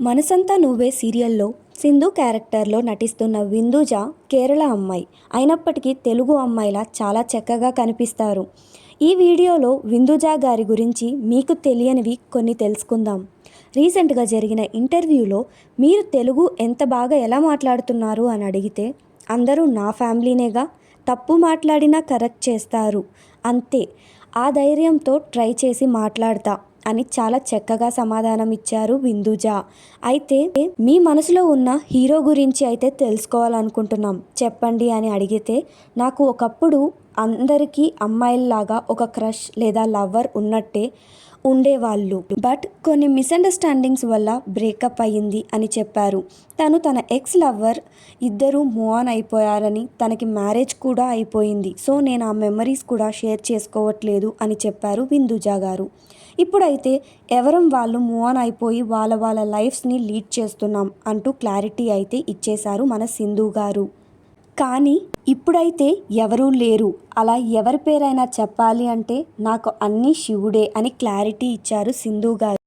మనసంతా నువ్వే సీరియల్లో సింధు క్యారెక్టర్లో నటిస్తున్న విందుజ కేరళ అమ్మాయి. అయినప్పటికీ తెలుగు అమ్మాయిలా చాలా చక్కగా కనిపిస్తారు. ఈ వీడియోలో విందుజ గారి గురించి మీకు తెలియనివి కొన్ని తెలుసుకుందాం. రీసెంట్గా జరిగిన ఇంటర్వ్యూలో మీరు తెలుగు ఎంత బాగా ఎలా మాట్లాడుతున్నారు అని అడిగితే అందరూ నా ఫ్యామిలీనేగా తప్పు మాట్లాడినా కరెక్ట్ చేస్తారు. అంతే. ఆ ధైర్యంతో ట్రై చేసి మాట్లాడతా. అని చాలా చక్కగా సమాధానం ఇచ్చారు బిందుజ అయితే మీ మనసులో ఉన్న హీరో గురించి అయితే తెలుసుకోవాలనుకుంటున్నాం. చెప్పండి అని అడిగితే నాకు ఒకప్పుడు అందరికీ అమ్మాయిల్లాగా ఒక క్రష్ లేదా లవ్వర్ ఉన్నట్టే ఉండేవాళ్ళు. బట్ కొన్ని మిస్అండర్స్టాండింగ్స్ వల్ల బ్రేకప్ అయ్యింది అని చెప్పారు. తను తన ఎక్స్ లవ్వర్ ఇద్దరు మూవ్ ఆన్ అయిపోయారని తనకి మ్యారేజ్ కూడా అయిపోయింది. సో నేను ఆ మెమరీస్ కూడా షేర్ చేసుకోవట్లేదు అని చెప్పారు బిందుజా గారు. ఇప్పుడైతే ఎవరం వాళ్ళు మూవ్ ఆన్ అయిపోయి వాళ్ళ వాళ్ళ లైఫ్స్ని లీడ్ చేస్తున్నాం అంటూ క్లారిటీ అయితే ఇచ్చేశారు మన సింధు గారు. కానీ ఇప్పుడైతే ఎవరూ లేరు. అలా ఎవరి పేరైనా చెప్పాలి అంటే నాకు అన్నీ శివుడే అని క్లారిటీ ఇచ్చారు సింధు గారు.